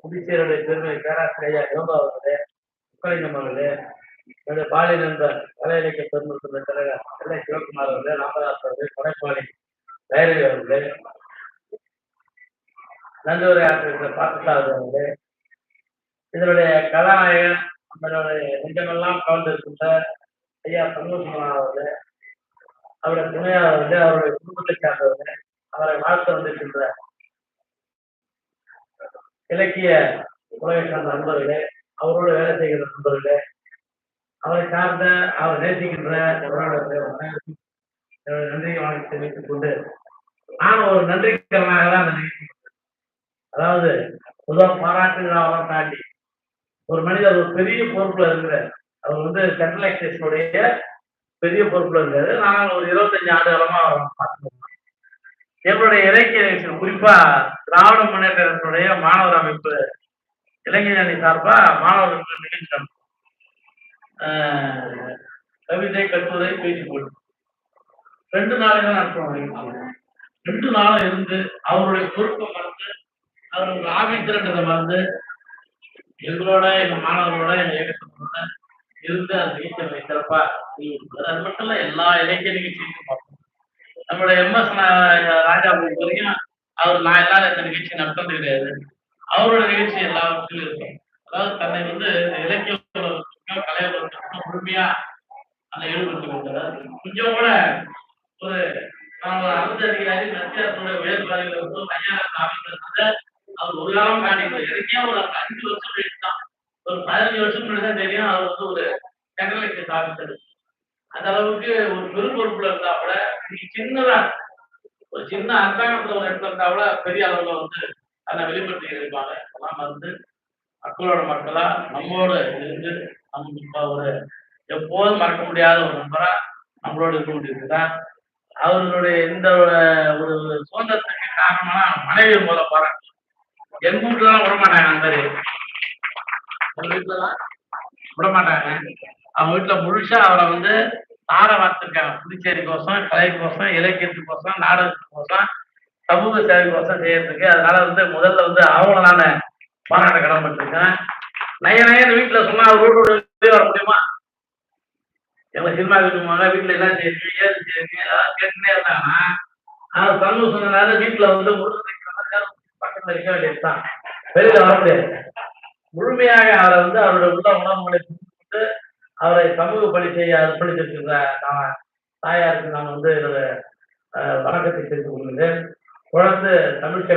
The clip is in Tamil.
புதுச்சேரியுடைய பெருமை பேராசிரியர் ஐயா யோகா அவர்களே முக்கலிங்கம் அவர்களே என்னுடைய பாலிய நண்பர் கலை இலக்கிய பெருமக்கள் தலைவர் எல்லை சிவகுமார் அவர்களே ராமதாஸ் அவர்கள் கொடைப்பாளி தைரவி அவர்களே நந்தூரை ஆற்றிருக்கிற பார்த்தசாரதி அவர்களே இதனுடைய கதாநாயகன் நம்மளுடைய நெஞ்சமெல்லாம் கலந்திருக்கின்ற ஐயா சந்தோஷமான அவர்களே அவருடைய துணையாளர்கள் அவருடைய குடும்பத்தை சார்ந்தவர்கள் அவரை வாழ்த்து வந்திருக்கின்ற இலக்கிய உலகை சார்ந்த நண்பர்களே அவரோட வேலை செய்கிற நண்பர்களே அவரை சார்ந்த அவர் நேசிக்கின்ற என்னுடைய நன்றியை வாங்கி தெரிவித்துக் கொண்டு நான் ஒரு நன்றிக்கரனாக தான் அதாவது முதல் பாராட்டு தாண்டி ஒரு மனிதர் ஒரு பெரிய பொறுப்புல இருக்கிறார். அவர் வந்து சென்ட்ரல் எக்ஸைஸுடைய பெரிய பொறுப்புல இருக்காரு. நாங்கள் ஒரு இருபத்தஞ்சு ஆண்டு காலமா அவரை பார்த்துருக்கோம் எங்களுடைய இலக்கிய குறிப்பா திராவிட முன்னேற்றத்தினுடைய மாணவர் அமைப்பு இளைஞர் அணி சார்பா மாணவர்களுக்கு நிகழ்ச்சி ஆஹ் கவிதை கட்டுரை பேசி போட்டு ரெண்டு நாளும் நடத்துவோம் ரெண்டு நாளும் இருந்து அவருடைய பொறுப்பை மறந்து அவருடைய ஆபீசர்ன்றதை மறந்து எங்களோட எங்க மாணவர்களோட எங்க இயக்கத்தோட இருந்து அந்த நிகழ்ச்சியை சிறப்பா கொடுத்தாரு. அது மட்டும் இல்ல எல்லா இலக்கிய நிகழ்ச்சியும் பார்ப்போம். நம்மளுடைய எம்எஸ் ராஜா பொறுத்த வரைக்கும் அவர் நான் இல்லாத இந்த நிகழ்ச்சி நடத்தது கிடையாது அவரோட நிகழ்ச்சி எல்லாவற்றிலும் இருக்கும். அதாவது தன்னை வந்து இந்த இலக்கிய உலகத்துக்கும் கலை உலகத்துக்கும் முழுமையா அந்த ஈடுபட்டு கொண்டார். கொஞ்சம் கூட ஒரு நான் ஒரு அரசு அதிகாரி மத்திய உயர்வாதிகள் வந்து ஐயா ஆரம்பிக்கிறத அவர் ஒரு காலம் காட்டிக்கல எனக்கே ஒரு அஞ்சு வருஷம் கழிச்சுதான் ஒரு பதினஞ்சு வருஷம் முன்னாடி தெரியும் அவர் வந்து ஒரு டெக்னாலஜி சாமித்தது அந்த அளவுக்கு ஒரு பெரும் பொறுப்புல இருந்தா கூட இன்னைக்கு சின்னதா ஒரு சின்ன அரசாங்கத்துல ஒரு இடத்துல இருந்தா கூட பெரிய அளவுல வந்து அதை வெளிப்படுத்தி இருப்பாங்க. அதெல்லாம் வந்து மக்களோட மக்களா நம்மளோட இருந்து நம்ம ஒரு எப்போதும் மறக்க முடியாத ஒரு நண்பரா நம்மளோட இருக்க முடியுதுதான் அவர்களுடைய இந்த ஒரு சுதந்திரத்துக்கு காரணமான மனைவி போல பாராட்டு எங்க வீட்டுல விட மாட்டாங்க அந்த மாதிரி. எங்க வீட்டுலலாம்? விட மாட்டாங்க அவங்க வீட்டுல முழுசா அவரை வந்து தார வார்த்திருக்காங்க புதுச்சேரிக்கோசம் கலைக்கோசம் இலக்கியத்துக்கோசம் நாடகத்துக்கோசம் சமூக சேவைக்கோசம் செய்யறதுக்கு அதனால வந்து முதல்ல வந்து அவங்களான நான் பாராட்ட கடமைப்பட்டிருக்கேன். நய நயன் வீட்டுல சொன்னா ரோடு வர முடியுமா? எங்க சினிமா வீட்டுக்கு வீட்டுல எல்லாம் செய்யுங்க ஏது செய்யுங்க அதெல்லாம் கேட்டுனே இருந்தாங்கன்னா அவர் சமூக சொன்னதால வீட்டுல வந்து முருகன் பக்கத்துல இருக்க வேண்டியதுதான். வெளியில வர முடியாது. முழுமையாக அவரை வந்து அவருடைய உள்ள உணவுகளை அவரை சமூக பணி செய்ய அர்ப்பணித்திருக்கிற நான் தாயாருக்கு நான் வந்து என்னோட வணக்கத்தை தெரிவித்துக் கொள்கிறேன். குழந்தை தமிழ்